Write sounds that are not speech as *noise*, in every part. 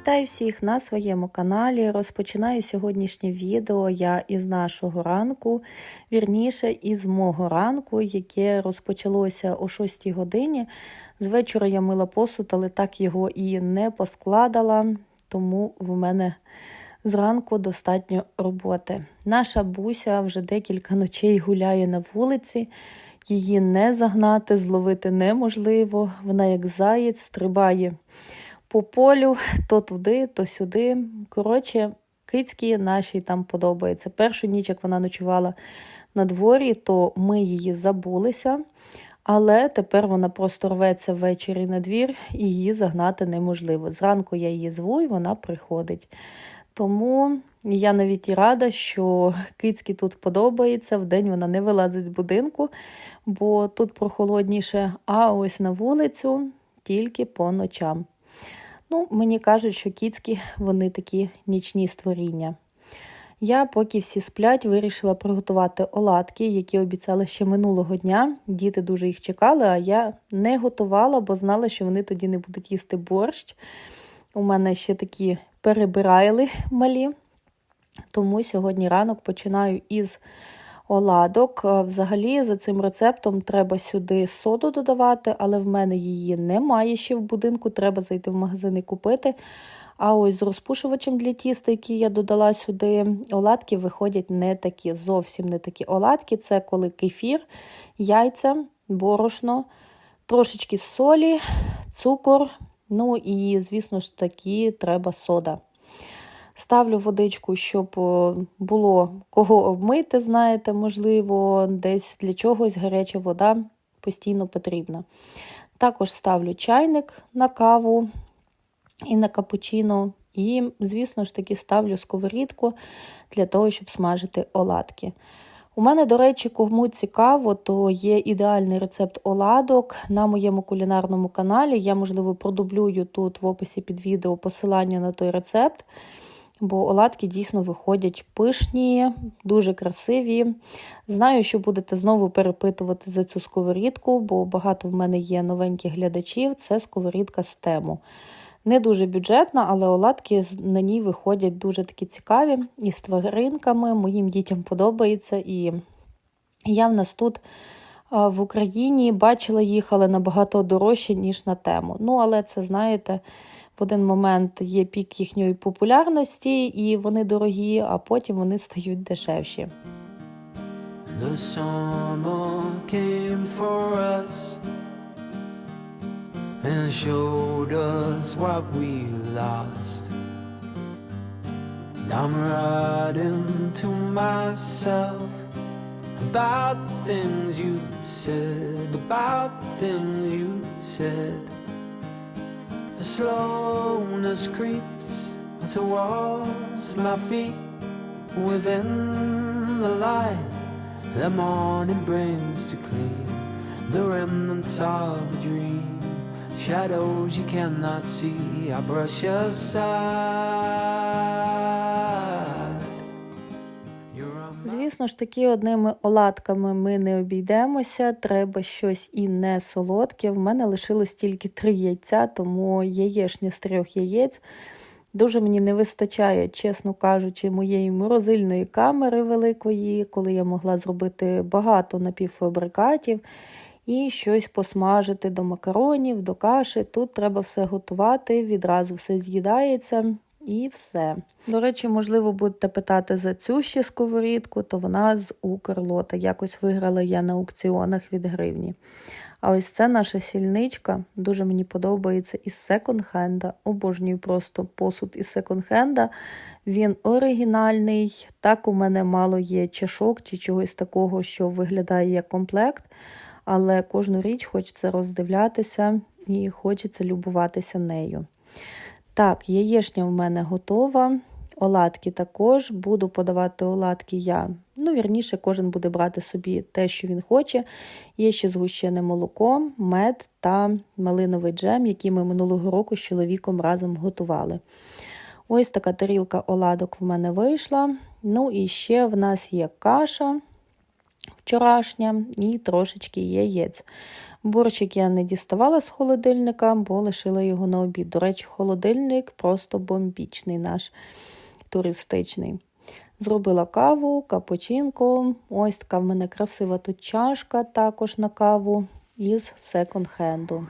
Вітаю всіх на своєму каналі. Розпочинаю сьогоднішнє відео я із нашого ранку, вірніше, із мого ранку, яке розпочалося о 6 годині. З вечора я мила посуд, але так його і не поскладала, тому в мене зранку достатньо роботи. Наша буся вже декілька ночей гуляє на вулиці. Її не загнати, зловити неможливо. Вона, як заєць, стрибає по полю, то туди, то сюди. Коротше, кицькі наші там подобається. Першу ніч, як вона ночувала на дворі, то ми її забулися. Але тепер вона просто рветься ввечері на двір і її загнати неможливо. Зранку я її зву і вона приходить. Тому я навіть і рада, що кицьки тут подобається. Вдень вона не вилазить з будинку, бо тут прохолодніше, а ось на вулицю тільки по ночам. Ну, Мені кажуть, що кіцькі вони такі нічні створіння. Я, поки всі сплять, вирішила приготувати оладки, які обіцяли ще минулого дня. Діти дуже їх чекали, а я не готувала, бо знала, що вони тоді не будуть їсти борщ. У мене ще такі перебирайли малі. Тому сьогодні ранок починаю із оладок. Взагалі, за цим рецептом треба сюди соду додавати, але в мене її немає ще в будинку. Треба зайти в магазин і купити. А ось з розпушувачем для тіста, який я додала сюди, оладки виходять не такі, зовсім не такі оладки. Це коли кефір, яйця, борошно, трошечки солі, цукор. Ну і, звісно ж, такі треба сода. Ставлю водичку, щоб було кого обмити, знаєте, можливо, десь для чогось гаряча вода постійно потрібна. Також ставлю чайник на каву і на капучино. І, звісно ж таки, ставлю сковорідку для того, щоб смажити оладки. У мене, до речі, кому цікаво, то є ідеальний рецепт оладок на моєму кулінарному каналі. Я, можливо, продублюю тут в описі під відео посилання на той рецепт бо оладки дійсно виходять пишні, дуже красиві. Знаю, що будете знову перепитувати за цю сковорідку, бо багато в мене є новеньких глядачів. Це сковорідка з тему. Не дуже бюджетна, але оладки на ній виходять дуже такі цікаві і з тваринками. Моїм дітям подобається. І я в нас тут в Україні бачила їх, але набагато дорожче, ніж на тему. Ну, але це, знаєте, в один момент є пік їхньої популярності, і вони дорогі, а потім вони *laughs* стають дешевші. The came for us and showed us what we lost. I'm writing to myself about things you said, about the things you said. The slowness creeps towards my feet within the light the morning brings to clean the remnants of a dream. Shadows you cannot see, I brush aside. Звісно ж таки, одними оладками ми не обійдемося. Треба щось і не солодке. В мене лишилось тільки три яйця, тому яєшня з трьох яєць. Дуже мені не вистачає, чесно кажучи, моєї морозильної камери великої, коли я могла зробити багато напівфабрикатів і щось посмажити до макаронів, до каші. Тут треба все готувати, відразу все з'їдається. І все. До речі, можливо, будете питати за цю ще сковорідку, то вона з Укрлота. Якось виграла я на аукціонах від гривні. А ось це наша сільничка. Дуже мені подобається із секонд-хенда. Обожнюю просто посуд із секонд-хенда. Він оригінальний. Так, у мене мало є чашок чи чогось такого, що виглядає як комплект. Але кожну річ хочеться роздивлятися і хочеться любуватися нею. Так, яєшня в мене готова. Оладки також. Буду подавати оладки я. Ну, вірніше, кожен буде брати собі те, що він хоче. Є ще згущене молоко, мед та малиновий джем, який ми минулого року з чоловіком разом готували. Ось така тарілка оладок в мене вийшла. Ну і ще в нас є каша. вчорашня і трошечки яєць. Борщик я не діставала з холодильника, бо лишила його на обід. До речі, холодильник просто бомбічний наш туристичний. Зробила каву, капучинку. Ось така в мене красива тут чашка також на каву із секонд-хенду.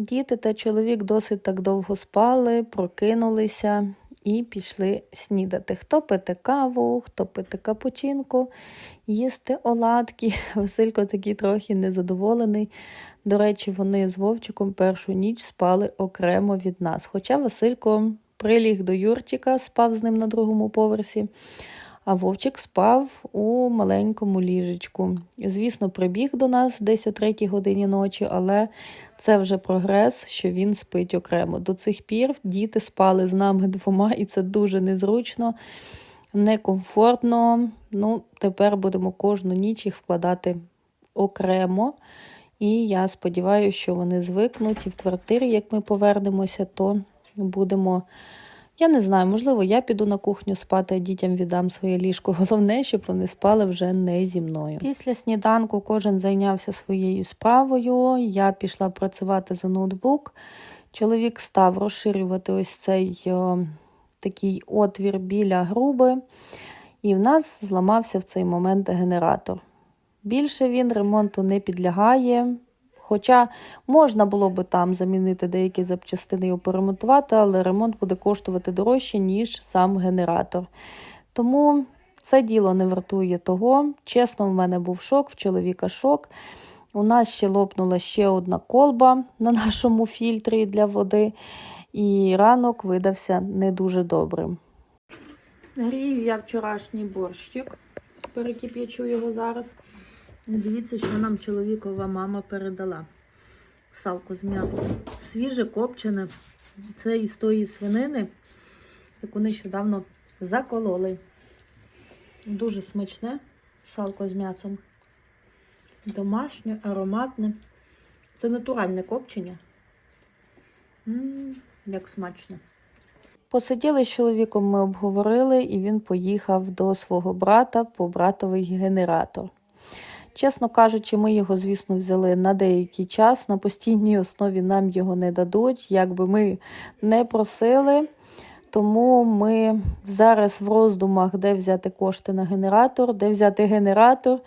Діти та чоловік досить так довго спали, прокинулися і пішли снідати. Хто пити каву, хто пити капучинко, їсти оладки. *laughs* Василько такий трохи незадоволений. До речі, вони з Вовчиком першу ніч спали окремо від нас. Хоча Василько приліг до Юрчика, спав з ним на другому поверсі. А Вовчик спав у маленькому ліжечку. Звісно, прибіг до нас десь о третій годині ночі, але це вже прогрес, що він спить окремо. До цих пір діти спали з нами двома, і це дуже незручно, некомфортно. Ну, тепер будемо кожну ніч їх вкладати окремо. І я сподіваюся, що вони звикнуть і в квартирі, як ми повернемося, то будемо. Я не знаю, можливо, я піду на кухню спати, дітям віддам своє ліжко. *laughs* Головне, щоб вони спали вже не зі мною. Після сніданку кожен зайнявся своєю справою. Я пішла працювати за ноутбук. Чоловік став розширювати ось цей о, такий отвір біля груби, і в нас зламався в цей момент генератор. Більше він ремонту не підлягає. Хоча можна було би там замінити деякі запчастини і поремонтувати, але ремонт буде коштувати дорожче, ніж сам генератор. Тому це діло не вартує того. Чесно, в мене був шок, в чоловіка шок. У нас ще лопнула ще одна колба на нашому фільтрі для води, і ранок видався не дуже добрим. Грію я вчорашній борщик, перекип'ячу його зараз. Дивіться, що нам чоловікова мама передала. Салко з м'ясом. Свіже, копчене. Це із тої свинини, яку нещодавно закололи. Дуже смачне салко з м'ясом. Домашнє, ароматне. Це натуральне копчення. М, як смачно. Посиділи з чоловіком, ми обговорили, і він поїхав до свого брата по братовий генератор. Чесно кажучи, ми його, звісно, взяли на деякий час. На постійній основі нам його не дадуть, як би ми не просили. Тому ми зараз в роздумах, де взяти кошти на генератор, де взяти генератор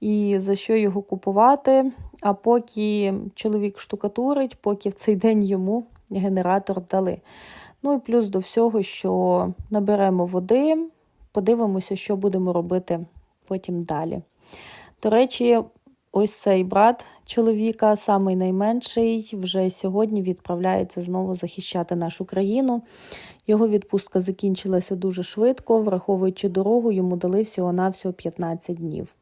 і за що його купувати. А поки чоловік штукатурить, поки в цей день йому генератор дали. Ну і плюс до всього, що наберемо води, подивимося, що будемо робити потім далі. До речі, ось цей брат чоловіка, самий найменший, вже сьогодні відправляється знову захищати нашу країну. Його відпустка закінчилася дуже швидко, враховуючи дорогу, йому дали всього-навсього 15 днів.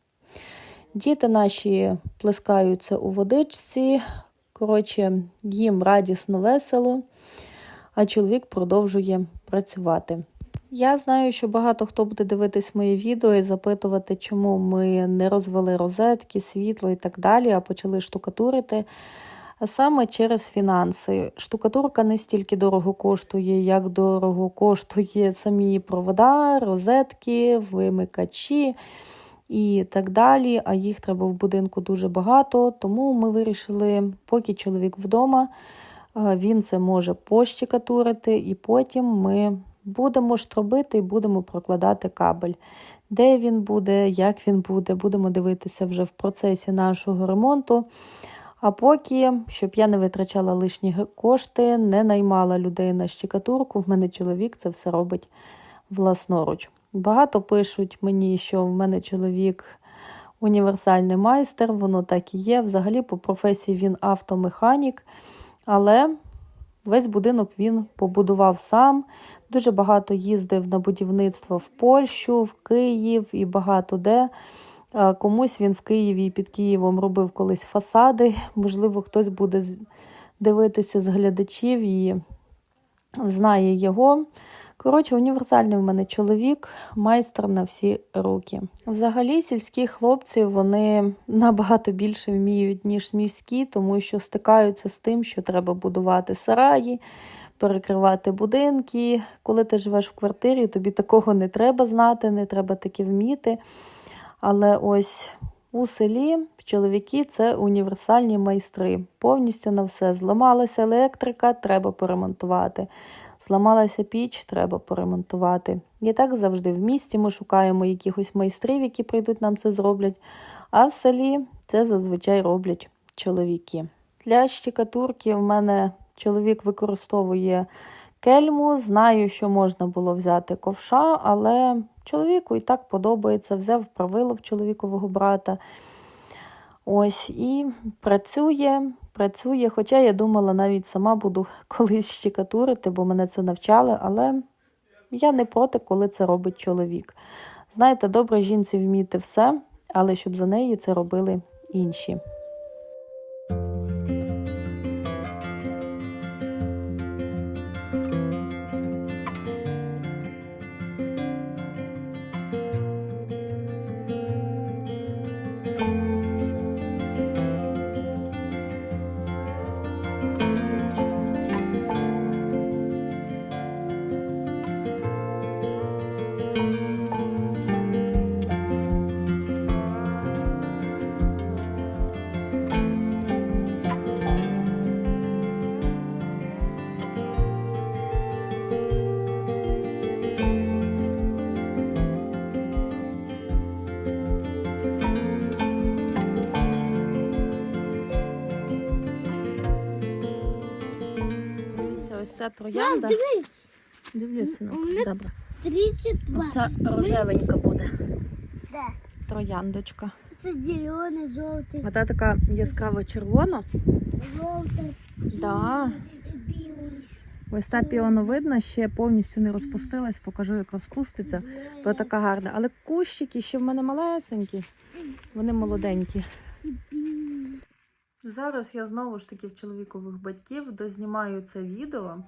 Діти наші плескаються у водичці, коротше, їм радісно, весело, а чоловік продовжує працювати. Я знаю, що багато хто буде дивитись моє відео і запитувати, чому ми не розвели розетки, світло і так далі, а почали штукатурити. Саме через фінанси. Штукатурка не стільки дорого коштує, як дорого коштує самі провода, розетки, вимикачі і так далі. А їх треба в будинку дуже багато. Тому ми вирішили, поки чоловік вдома, е, він це може пощекатурити, і потім ми будемо штробити і будемо прокладати кабель. Де він буде, як він буде, будемо дивитися вже в процесі нашого ремонту. А поки, щоб я не витрачала лишні кошти, не наймала людей на щекатурку, в мене чоловік це все робить власноруч. Багато пишуть мені, що в мене чоловік універсальний майстер, воно так і є. Взагалі, по професії він автомеханік, але весь будинок він побудував сам. Дуже багато їздив на будівництво в Польщу, в Київ і багато де. Комусь він в Києві і під Києвом робив колись фасади. Можливо, хтось буде дивитися з глядачів і знає його. Коротше, універсальний в мене чоловік, майстер на всі руки. Взагалі, сільські хлопці вони набагато більше вміють, ніж міські, тому що стикаються з тим, що треба будувати сараї, перекривати будинки. Коли ти живеш в квартирі, тобі такого не треба знати, не треба таке вміти. Але ось у селі чоловіки це універсальні майстри. Повністю на все. Зламалася електрика, треба поремонтувати. Зламалася піч, треба поремонтувати. І так завжди в місті ми шукаємо якихось майстрів, які прийдуть нам це зроблять. А в селі це зазвичай роблять чоловіки. Для щекатурки в мене чоловік використовує кельму. Знаю, що можна було взяти ковша, але чоловіку і так подобається. Взяв правило в чоловікового брата. Ось і працює, працює. Хоча я думала, навіть сама буду *laughs* колись щекатурити, бо мене це навчали, але я не проти, коли це робить чоловік. Знаєте, добре жінці вміти все, але щоб за неї це робили інші. Ось ця троянда. дивись, Дивлюся, У мене- добре. 32. Ця рожевенька буде Де? трояндочка. Це зелений, жовтий, А та така яскраво червона. жовтий, Да. Ось та піоновидна ще повністю не розпустилась, покажу, як розпуститься. Бо така гарна. Але кущики ще в мене малесенькі, вони молоденькі. Зараз я знову ж таки в чоловікових батьків дознімаю це відео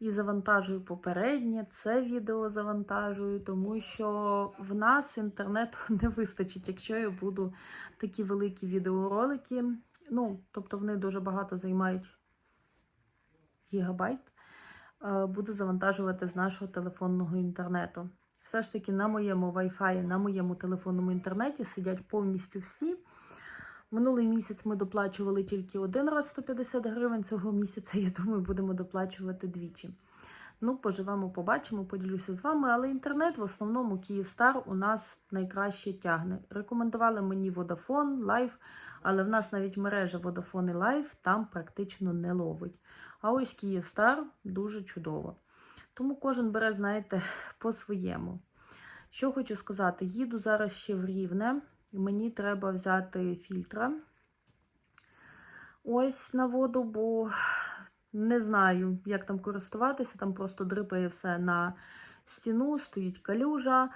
і завантажую попереднє. Це відео завантажую, тому що в нас інтернету *laughs* не вистачить, якщо я буду такі великі відеоролики. Ну, тобто вони дуже багато займають гігабайт. е, Буду завантажувати з нашого телефонного інтернету. Все ж таки на моєму Wi-Fi, на моєму телефонному інтернеті сидять повністю всі. Минулий місяць ми доплачували тільки один раз 150 гривень. Цього місяця, я думаю, будемо доплачувати двічі. Ну, поживемо, побачимо, поділюся з вами. Але інтернет в основному Київстар у нас найкраще тягне. Рекомендували мені Vodafone, Live, але в нас навіть мережа Vodafone і Live там практично не ловить. А ось Київстар дуже чудово. Тому кожен бере, знаєте, по-своєму. Що хочу сказати, їду зараз ще в Рівне. І Мені треба взяти фільтра. Ось на воду, бо не знаю, як там користуватися. Там просто дрипає все на стіну, стоїть калюжа.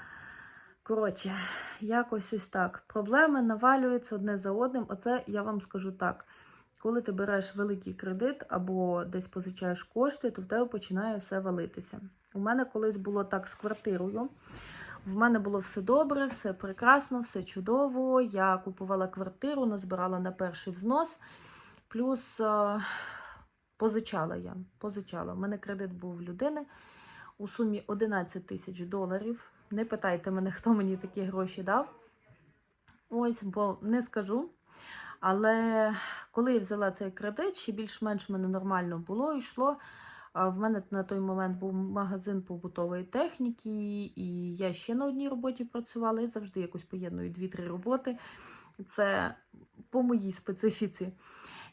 Коротше, якось ось так. Проблеми навалюються одне за одним. Оце я вам скажу так. Коли ти береш великий кредит або десь позичаєш кошти, то в тебе починає все валитися. У мене колись було так з квартирою. В мене було все добре, все прекрасно, все чудово. Я купувала квартиру, назбирала на перший взнос, плюс е, позичала я. Позичала. У мене кредит був в людини у сумі 11 тисяч доларів. Не питайте мене, хто мені такі гроші дав. Ось, бо не скажу. Але коли я взяла цей кредит, ще більш-менш мене нормально було, йшло. В мене на той момент був магазин побутової техніки, і я ще на одній роботі працювала. Я завжди якось поєдную дві-три роботи. Це по моїй специфіці.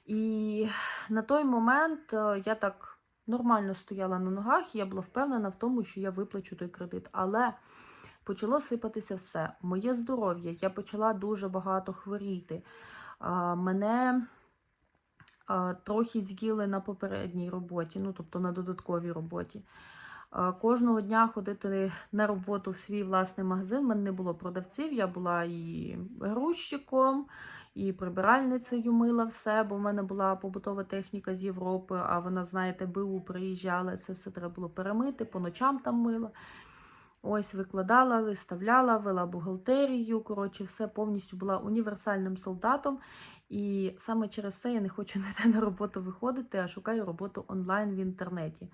І на той момент е, я так нормально стояла на ногах, і я була впевнена в тому, що я виплачу той кредит. Але почало сипатися все. Моє здоров'я, я почала дуже багато хворіти. Мене трохи з'їли на попередній роботі, ну тобто на додатковій роботі. Кожного дня ходити на роботу в свій власний магазин. У мене не було продавців, я була і грузчиком, і прибиральницею мила все, бо в мене була побутова техніка з Європи, а вона, знаєте, БУ приїжджала, це все треба було перемити, по ночам там мила. Ось викладала, виставляла, вела бухгалтерію. Коротше, все повністю була універсальним солдатом. І саме через це я не хочу *laughs* ніде на роботу виходити, а шукаю роботу онлайн в інтернеті.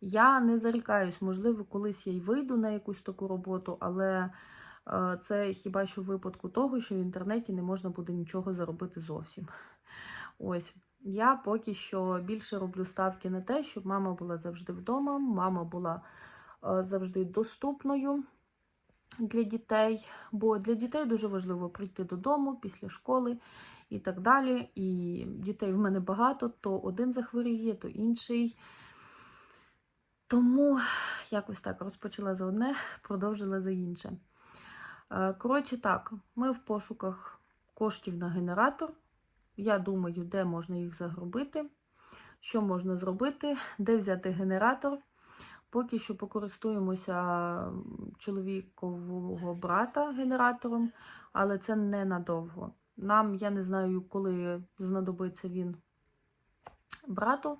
Я не зарікаюсь, можливо, колись я й вийду на якусь таку роботу, але е, це хіба що в випадку того, що в інтернеті не можна буде нічого заробити зовсім. *laughs* Ось. Я поки що більше роблю ставки на те, щоб мама була завжди вдома, мама була е, завжди доступною для дітей. Бо для дітей дуже важливо прийти додому після школи і так далі. І дітей в мене багато, то один захворіє, то інший. Тому якось так розпочала за одне, продовжила за інше. Е, Коротше, так, ми в пошуках коштів на генератор. Я думаю, де можна їх загробити, що можна зробити, де взяти генератор. Поки що покористуємося чоловікового брата генератором, але це ненадовго. Нам, я не знаю, коли знадобиться він брату,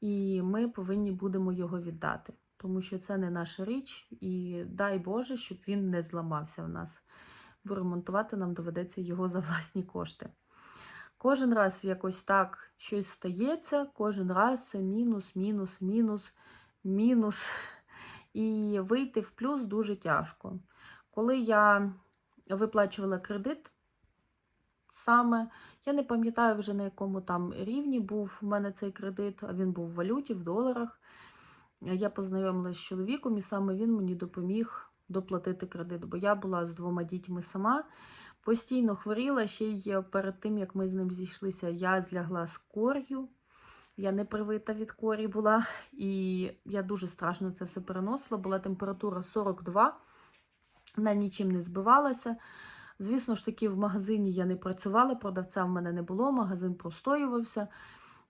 і ми повинні будемо його віддати, тому що це не наша річ, і дай Боже, щоб він не зламався в нас. Бо ремонтувати нам доведеться його за власні кошти. Кожен раз якось так щось стається, кожен раз це мінус, мінус, мінус, мінус. І вийти в плюс дуже тяжко. Коли я виплачувала кредит, саме, я не пам'ятаю вже на якому там рівні був в мене цей кредит, а він був в валюті, в доларах. Я познайомилася з чоловіком, і саме він мені допоміг доплатити кредит, бо я була з двома дітьми сама. Постійно хворіла, ще й перед тим, як ми з ним зійшлися, я злягла з кор'ю. Я не привита від корі була, і я дуже страшно це все переносила. Була температура 42, вона нічим не збивалася. Звісно ж таки, в магазині я не працювала, продавця в мене не було, магазин простоювався.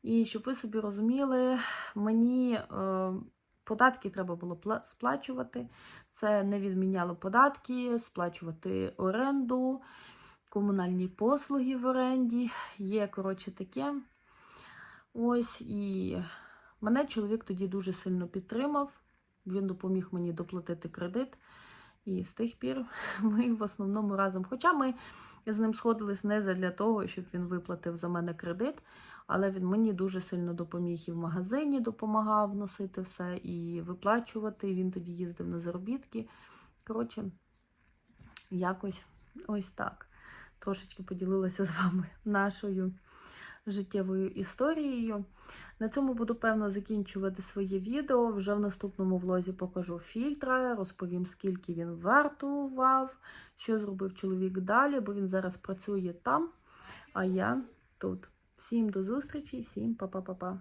І щоб ви собі розуміли, мені е, податки треба було сплачувати. Це не відміняло податки, сплачувати оренду, комунальні послуги в оренді. Є, коротше, таке. Ось і мене чоловік тоді дуже сильно підтримав. Він допоміг мені доплатити кредит. І з тих пір *laughs* ми в основному разом. Хоча ми з ним сходились не для того, щоб він виплатив за мене кредит, але він мені дуже сильно допоміг і в магазині допомагав носити все, і виплачувати. Він тоді їздив на заробітки. Коротше, якось ось так. Трошечки поділилася з вами *laughs* нашою життєвою історією. На цьому буду, певно, закінчувати своє відео. Вже в наступному влозі покажу фільтра, розповім, скільки він вартував, що зробив чоловік далі, бо він зараз працює там, а я тут. Всім до зустрічі, всім па-па-па-па.